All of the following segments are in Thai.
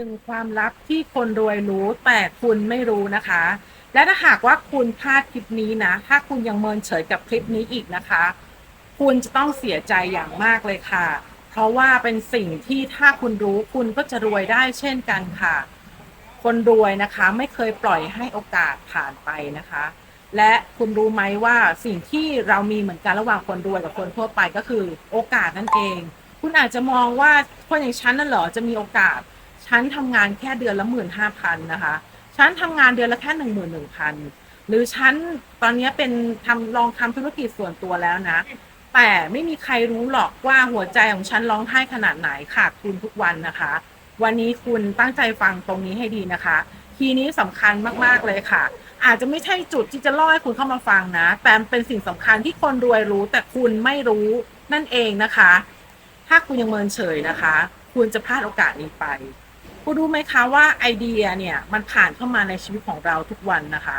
หนึ่งความลับที่คนรวยรู้แต่คุณไม่รู้นะคะ และถ้าหากว่าคุณพลาดคลิปนี้นะ ถ้าคุณยังเมินเฉยกับคลิปนี้อีกนะคะ คุณจะต้องเสียใจอย่างมากเลยค่ะ เพราะว่าเป็นสิ่งที่ถ้าคุณรู้คุณก็จะรวยได้เช่นกันค่ะ คนรวยนะคะไม่เคยปล่อยให้โอกาสผ่านไปนะคะ และคุณรู้ไหมว่าสิ่งที่เรามีเหมือนกันระหว่างคนรวยกับคนทั่วไปก็คือโอกาสนั่นเอง คุณอาจจะมองว่าคนอย่างฉันน่ะเหรอจะมีโอกาส ฉันทำงานแค่เดือนละหมื่นห้าพันนะคะ ฉันทำงานเดือนละแค่หนึ่งหมื่นหนึ่งพันหรือฉันตอนนี้เป็นทำลองทำธุรกิจส่วนตัวแล้วนะ แต่ไม่มีใครรู้หรอกว่าหัวใจของฉันร้องไห้ขนาดไหนขาดทุนทุกวันนะคะ วันนี้คุณตั้งใจฟังตรงนี้ให้ดีนะคะ ทีนี้สำคัญมากๆเลยค่ะ อาจจะไม่ใช่จุดที่จะล่อให้คุณเข้ามาฟังนะ แต่เป็นสิ่งสำคัญที่คนรวยรู้ แต่คุณไม่รู้นั่นเองนะคะ ถ้าคุณยังเมินเฉยนะคะ คุณจะพลาดโอกาสนี้ไป คุณรู้ไหมคะว่าไอเดียเนี่ยมันผ่านเข้ามาในชีวิตของเราทุกวันนะคะ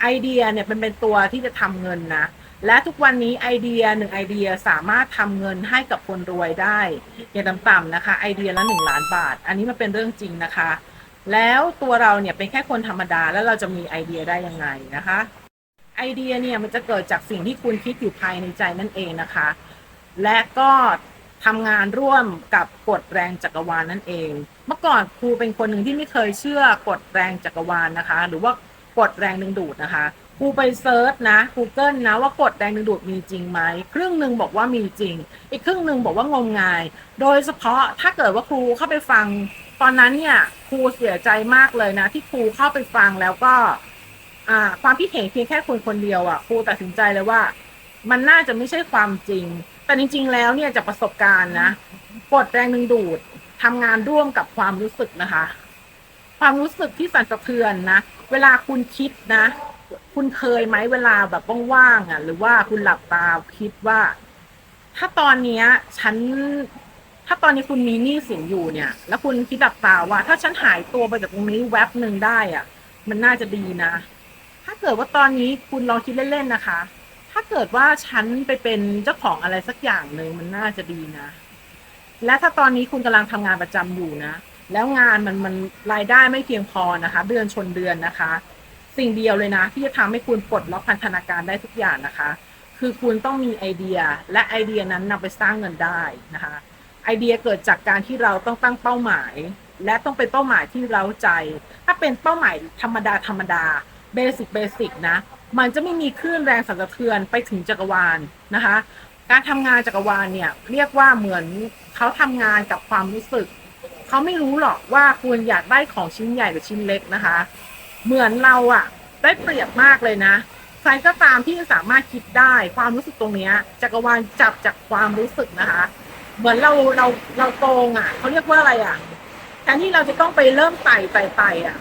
ไอเดียเนี่ยเป็นเป็นตัวที่จะทำเงินนะ และทุกวันนี้ไอเดียหนึ่งไอเดียสามารถทำเงินให้กับคนรวยได้อย่างต่ำๆนะคะ ไอเดียละหนึ่งล้านบาท อันนี้มันเป็นเรื่องจริงนะคะ แล้วตัวเราเนี่ยเป็นแค่คนธรรมดาแล้วเราจะมีไอเดียได้ยังไงนะคะไอเดียเนี่ยมันจะเกิดจากสิ่งที่คุณคิดอยู่ภายในใจนั่นเองนะคะ และก็ทำงานร่วมกับกฎแรงจักรวาลนั่นเอง เมื่อก่อนครูเป็นคนหนึ่งที่ไม่เคยเชื่อกฎแรงจักรวาลนะคะ หรือว่ากฎแรงดึงดูดนะคะครูไปเซิร์ชนะ Google นะว่ากฎแรงดึงดูดมีจริงไหมครึ่งหนึ่งบอกว่ามีจริง อีกครึ่งหนึ่งบอกว่างมงาย โดยเฉพาะถ้าเกิดว่าครูเข้าไปฟัง ตอนนั้นเนี่ยครูเสียใจมากเลยนะ ที่ครูเข้าไปฟังแล้วก็ความคิดเห็นเพียงแค่คนคนเดียวอะครูตัดสินใจเลยว่า มันน่าจะไม่ใช่ความจริง แต่จริง ๆ แล้วเนี่ยจากประสบการณ์นะกดแรงดึงดูด ทำงานร่วมกับความรู้สึกนะคะ ความรู้สึกที่สั่นสะเทือนนะ เวลาคุณคิดนะ คุณเคยไหมเวลาแบบว่างๆอะ หรือว่าคุณหลับตาคิดว่า ถ้าตอนเนี้ย ฉัน ถ้าตอนนี้คุณมีหนี้สินอยู่เนี่ย แล้วคุณคิดหลับตาว่า ถ้าฉันหายตัวไปจากตรงนี้แวบหนึ่งได้อะ มันน่าจะดีนะ ถ้าเกิดว่าตอนนี้คุณลองคิดเล่นๆนะคะ ถ้าเกิดว่าฉันไปเป็นเจ้าของอะไรสักอย่างหนึ่งมันน่าจะดีนะ และถ้าตอนนี้คุณกำลังทำงานประจำอยู่นะ แล้วงานมันมันรายได้ไม่เพียงพอนะคะ เดือนชนเดือนนะคะ สิ่งเดียวเลยนะ ที่จะทำให้คุณปลดล็อกพันธนาการได้ทุกอย่างนะคะ คือคุณต้องมีไอเดียและไอเดียนั้นนำไปสร้างเงินได้นะคะ ไอเดียเกิดจากการที่เราต้องตั้งเป้าหมาย และต้องเป็นเป้าหมายที่เราใจ ถ้าเป็นเป้าหมายธรรมดาธรรมดาเบสิกเบสิกนะมันจะไม่มีคลื่นแรงสั่นสะเทือนไปถึงจักรวาลนะคะ การทำงานจักรวาลเนี่ย เรียกว่าเหมือนเขาทำงานกับความรู้สึก เขาไม่รู้หรอกว่าคุณอยากได้ของชิ้นใหญ่หรือชิ้นเล็กนะคะ เหมือนเราอะได้เปรียบมากเลยนะใครก็ตามที่สามารถคิดได้ความรู้สึกตรงเนี้ยจักรวาลจับจากความรู้สึกนะคะ เหมือนเราเราเราโตงอะเขาเรียกว่าอะไรอะแทนที่เราจะต้องไปเริ่มไต่ไต่ไต่อะ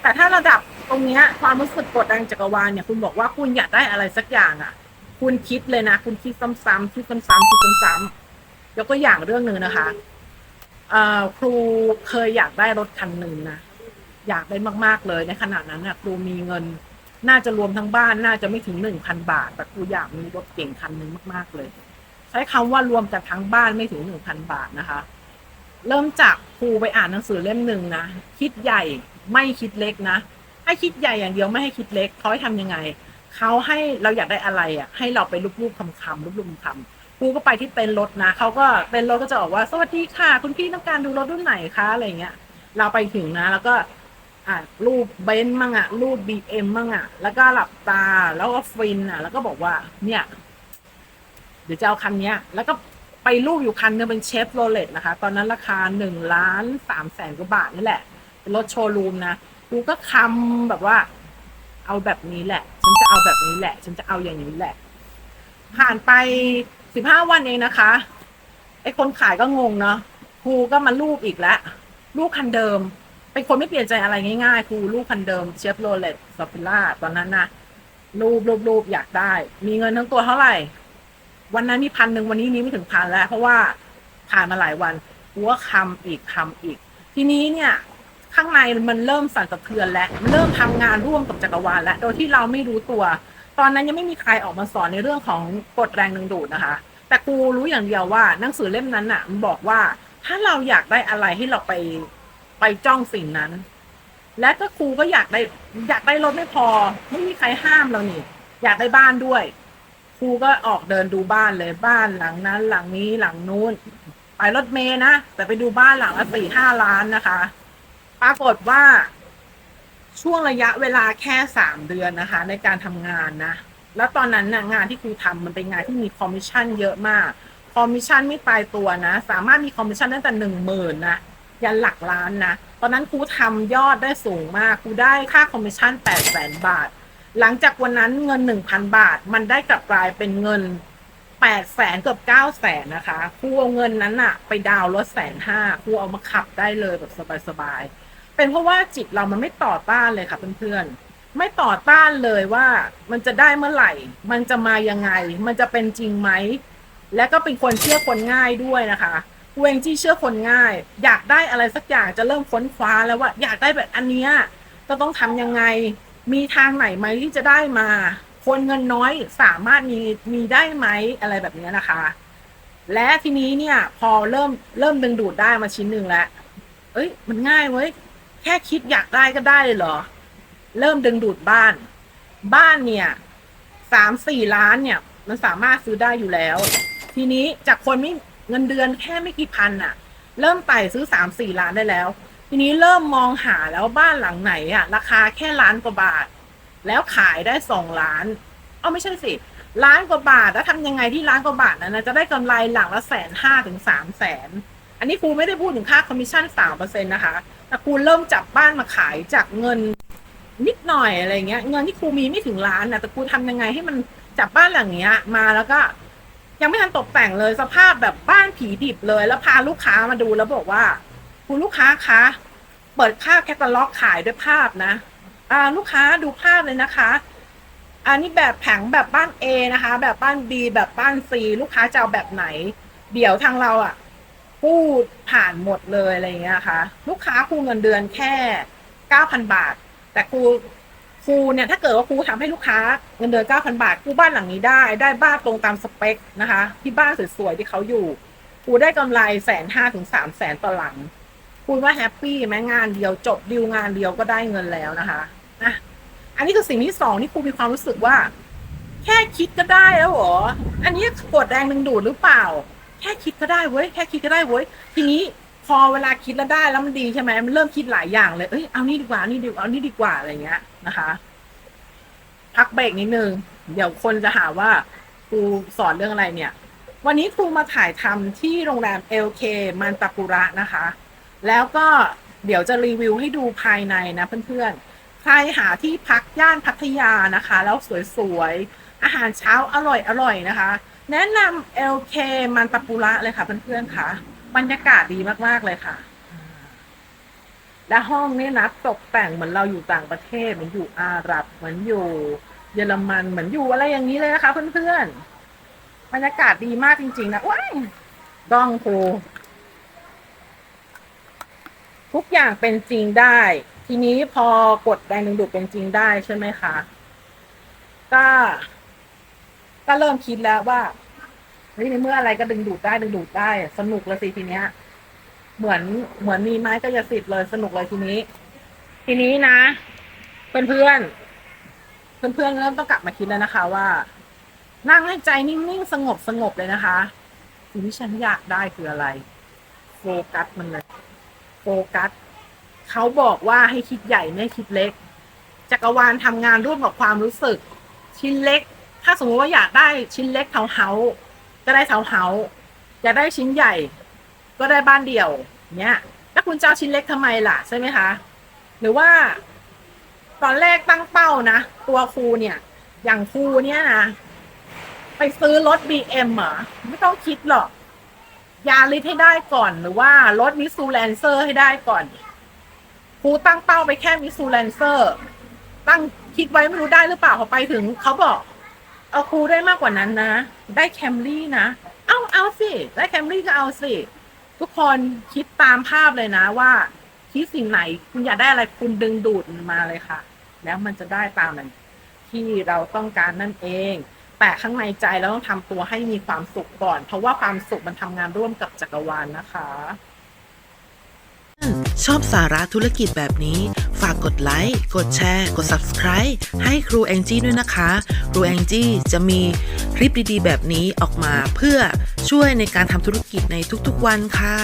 แต่ถ้าระดับตรงเนี้ยความรู้สึกกดดันจักรวาลเนี่ยคุณบอกว่าคุณอยากได้อะไรสักอย่างอะ คุณคิดเลยนะ คุณคิดซ้ำๆคิดซ้ำๆคิดซ้ำๆยกตัวอย่างเรื่องหนึ่งนะคะเอ่อครูเคยอยากได้รถคันหนึ่งนะอยากได้มากๆเลยในขณะนั้นน่ะครูมีเงิน น่าจะรวมทั้งบ้านน่าจะไม่ถึงหนึ่งพันบาท แต่ครูอยากมีรถเก่งคันหนึ่งมากๆเลย ใช้คำว่ารวมกันทั้งบ้านไม่ถึงหนึ่งพันบาทนะคะ เริ่มจากครูไปอ่านหนังสือเล่มหนึ่งนะคิดใหญ่ไม่คิดเล็กนะให้คิดใหญ่อย่างเดียวไม่ให้คิดเล็กเขาให้ทำยังไง เขาให้เราอยากได้อะไรอะ ให้เราไปรูปๆคำๆรูปๆคำๆครูก็ไปที่เต็นรถนะเขาก็เต็นรถก็จะบอกว่าสวัสดีค่ะ คุณพี่ต้องการดูรถรุ่นไหนคะอะไรเงี้ย เราไปถึงนะ แล้วก็อะรูปเบนซ์มั่งอะรูปบีเอ็มมั่งอะ แล้วก็หลับตาแล้วก็ฟินอะ แล้วก็บอกว่า เนี่ย เดี๋ยวจะเอาคันเนี้ย แล้วก็ไปรูปอยู่คันนึงเป็นเชฟโรเลตนะคะ ตอนนั้นราคาหนึ่งล้านสามแสนกว่าบาทนี่แหละ เป็นรถโชว์รูมนะกูก็คำแบบว่า เอาแบบนี้แหละ เอาแบบนี้แหละ ฉันจะเอาอย่างนี้แหละ ผ่านไปสิบห้าวันเองนะคะ ไอ้คนขายก็งงเนาะครูก็มารูปอีกแล้วรูปคันเดิม เป็นคนไม่เปลี่ยนใจอะไรง่ายๆครูรูปคันเดิมเชฟโรเลตซอฟิล่าตอนนั้นนะรูปรูปรูปอยากได้ มีเงินทั้งตัวเท่าไหร่ วันนั้นมีพันหนึ่งวันนี้นี้ไม่ถึงพันแล้ว เพราะว่าผ่านมาหลายวันกูก็คำอีกคำอีก ทีนี้เนี่ย ข้างในมันเริ่มสั่นสะเทือนแล้วมันเริ่มทำงานร่วมกับจักรวาลแล้วโดยที่เราไม่รู้ตัว ตอนนั้นยังไม่มีใครออกมาสอนในเรื่องของกฎแรงดึงดูดนะคะ แต่กูรู้อย่างเดียวว่าหนังสือเล่มนั้นน่ะ มันบอกว่าถ้าเราอยากได้อะไรให้เราไปไปจ้องสิ่งนั้น และก็ครูก็อยากได้ อยากได้รถไม่พอ ไม่มีใครห้ามเรานี่อยากได้บ้านด้วยครูก็ออกเดินดูบ้านเลยบ้านหลังนั้น หลังนี้หลังนู้นไปรถเมย์นะแต่ไปดูบ้านหลังละสี่ห้าล้านนะคะ ปรากฏว่าช่วงระยะเวลาแค่สามเดือนนะคะ ในการทำงานนะ แล้วตอนนั้นนะงานที่ครูทำมันเป็นงานที่มีคอมมิชชั่นเยอะมาก คอมมิชชั่นไม่ตายตัวนะ สามารถมีคอมมิชชั่นตั้งแต่หนึ่งหมื่นนะยันหลักล้านนะ ตอนนั้นครูทำยอดได้สูงมาก ครูได้ค่าคอมมิชชั่นแปดแสนบาท หลังจากวันนั้นเงินหนึ่งพันบาท มันได้กลับกลายเป็นเงินแปดแสนเกือบเก้าแสนนะคะ ครูเอาเงินนั้นอะไปดาวรถแสนห้าครูเอามาขับได้เลยแบบสบายๆ เป็นเพราะว่าจิตเรามันไม่ต่อต้านเลยค่ะเพื่อนๆไม่ต่อต้านเลยว่ามันจะได้เมื่อไหร่ มันจะมายังไง มันจะเป็นจริงไหมและก็เป็นคนเชื่อคนง่ายด้วยนะคะกูเองที่เชื่อคนง่าย อยากได้อะไรสักอย่างจะเริ่มค้นคว้าแล้วว่า อยากได้แบบอันเนี้ยจะต้องทำยังไง มีทางไหนไหมที่จะได้มา คนเงินน้อยสามารถมีมีได้ไหมอะไรแบบเนี้ยนะคะ และทีนี้เนี่ย พอเริ่มเริ่มดึงดูดได้มาชิ้นหนึ่งแล้ว เอ้ย มันง่ายเว้ย แค่คิดอยากได้ก็ได้เลยเหรอ เริ่มดึงดูดบ้าน บ้านเนี่ยสามสี่ล้านเนี่ย มันสามารถซื้อได้อยู่แล้ว ทีนี้จากคนไม่เงินเดือนแค่ไม่กี่พันอะเริ่มไต่ซื้อสามสี่ล้านได้แล้ว ทีนี้เริ่มมองหาแล้วบ้านหลังไหนอะราคาแค่ล้านกว่าบาท แล้วขายได้สองล้านเอาไม่ใช่สิล้านกว่าบาทแล้วทำยังไงที่ล้านกว่าบาทนั้นนะจะได้กำไรหลังละแสนห้าถึงสามแสน อันนี้ครูไม่ได้พูดถึงค่าคอมมิชชั่นสามเปอร์เซ็นต์นะคะ แต่ครูเริ่มจับบ้านมาขายจากเงินนิดหน่อยอะไรเงี้ย เงินที่ครูมีไม่ถึงล้านนะแต่ครูทำยังไงให้มันจับบ้านหลังเนี้ย มาแล้วก็ ยังไม่ทันตกแต่งเลยสภาพแบบบ้านผีดิบเลย แล้วพาลูกค้ามาดูแล้วบอกว่าคุณลูกค้าคะเปิดภาพแคตตาล็อกขายด้วยภาพนะอ่าลูกค้าดูภาพเลยนะคะ อันนี้แบบแผงแบบบ้าน A นะคะ แบบบ้าน B แบบบ้าน C ลูกค้าจะเอาแบบไหน เดี๋ยวทางเราอะ ดผ่านหมดเลยอะไรอย่างเงี้ยค่ะ ลูกค้าครูเงินเดือนแค่เก้าพันบาท แต่ครูครูเนี่ยถ้าเกิดว่าครูทำให้ลูกค้าเงินเดือนเก้าพันบาทครูบ้านหลังนี้ได้ ได้บ้านตรงตามสเปคนะคะ ที่บ้านสวยๆที่เขาอยู่ครูได้กำไรแสนห้าถึงสามแสนต่อหลังครูว่าแฮปปี้แม้งานเดียวจบดีลงานเดียวก็ได้เงินแล้วนะคะอะอันนี้คือสิ่งที่สองที่ครูมีความรู้สึกว่า แค่คิดก็ได้แล้วเหรอ อันนี้กดแรงดึงดูดหรือเปล่า ค่คิดก็ได้เว้ยแค่คิดก็ได้เว้ยทีนี้พอเวลาคิดแล้วได้แล้วมันดีใช่ไหมมันเริ่มคิดหลายอย่างเลยเอ้ยเอานี่ดีกว่านี่ดีกว่าเอานี่ดีกว่าอะไรเงี้ยนะคะพักเบรกนิดนึงเดี๋ยวคนจะหาว่าครูสอนเรื่องอะไรเนี่ย วันนี้ครูมาถ่ายทำที่โรงแรม LK มันตาปุระนะคะ แล้วก็เดี๋ยวจะรีวิวให้ดูภายในนะเพื่อนๆ ใครหาที่พักย่านพัทยานะคะ แล้วสวยๆ อาหารเช้าอร่อยๆนะคะ แนะนำ LK มันตาปุระเลยค่ะเพื่อนๆค่ะบรรยากาศดีมากๆเลยค่ะ และห้องนี่นะตกแต่งเหมือนเราอยู่ต่างประเทศเหมือนอยู่อาหรับเหมือนอยู่ เยอรมันเหมือนอยู่อะไรอย่างนี้เลยนะคะ เพื่อนๆบรรยากาศดีมากจริง ๆ นะว้ายกล้องโพทุกอย่างเป็นจริงได้ ทีนี้พอกดแรงดึงดูดเป็นจริงได้ใช่ไหมคะก็ ก็เริ่มคิดแล้วว่าเฮ้ยในเมื่ออะไรก็ดึงดูดได้ดึงดูดได้สนุกเลยสิทีเนี้ย เหมือนเหมือนมีไม้ก็ยาสิทธิ์เลยสนุกเลยทีนี้ ทีนี้นะเพื่อนเพื่อนเพื่อนเพื่อนๆเริ่มต้องกลับมาคิดแล้วนะคะ ว่านั่งให้ใจนิ่งๆสงบสงบเลยนะคะสิ่งที่ฉันอยากได้คืออะไร โฟกัสมันเลยโฟกัสเขาบอกว่าให้คิดใหญ่ไม่คิดเล็ก จักรวาลทำงานร่วมกับความรู้สึก ชิ้นเล็ก ถ้าสมมติว่าอยากได้ชิ้นเล็กเทาเฮาก็ได้เทาเฮาอยากได้ชิ้นใหญ่ ก็ได้บ้านเดี่ยวเนี้ยแล้วคุณจะเอาชิ้นเล็กทำไมล่ะใช่ไหมคะ หรือว่า ตอนแรกตั้งเป้านะตัวครูเนี่ย อย่างครูเนี่ยนะไปซื้อรถ BM เหรอไม่ต้องคิดหรอกยาลิสให้ได้ก่อน หรือว่ารถมิสูแลนเซอร์ให้ได้ก่อนครูตั้งเป้าไปแค่มิสูแลนเซอร์ตั้งคิดไว้ไม่รู้ได้หรือเปล่าพอไปถึงเขาบอก เอาครูได้มากกว่านั้นนะ ได้แคมรี่นะ เอาเอาสิ ได้แคมรี่ก็เอาสิ ทุกคนคิดตามภาพเลยนะว่าคิดสิ่งไหนคุณอยากได้อะไรคุณดึงดูดมันมาเลยค่ะ แล้วมันจะได้ตามนั้นที่เราต้องการนั่นเอง แต่ข้างในใจเราต้องทำตัวให้มีความสุขก่อน เพราะว่าความสุขมันทำงานร่วมกับจักรวาลนะคะ ชอบสาระธุรกิจแบบนี้ ฝากกดไลค์ กดแชร์ กด Subscribe ให้ครูแองจี้ด้วยนะคะ ครูแองจี้จะมีคลิปดีๆ แบบนี้ออกมาเพื่อช่วยในการทำธุรกิจในทุกๆวันค่ะ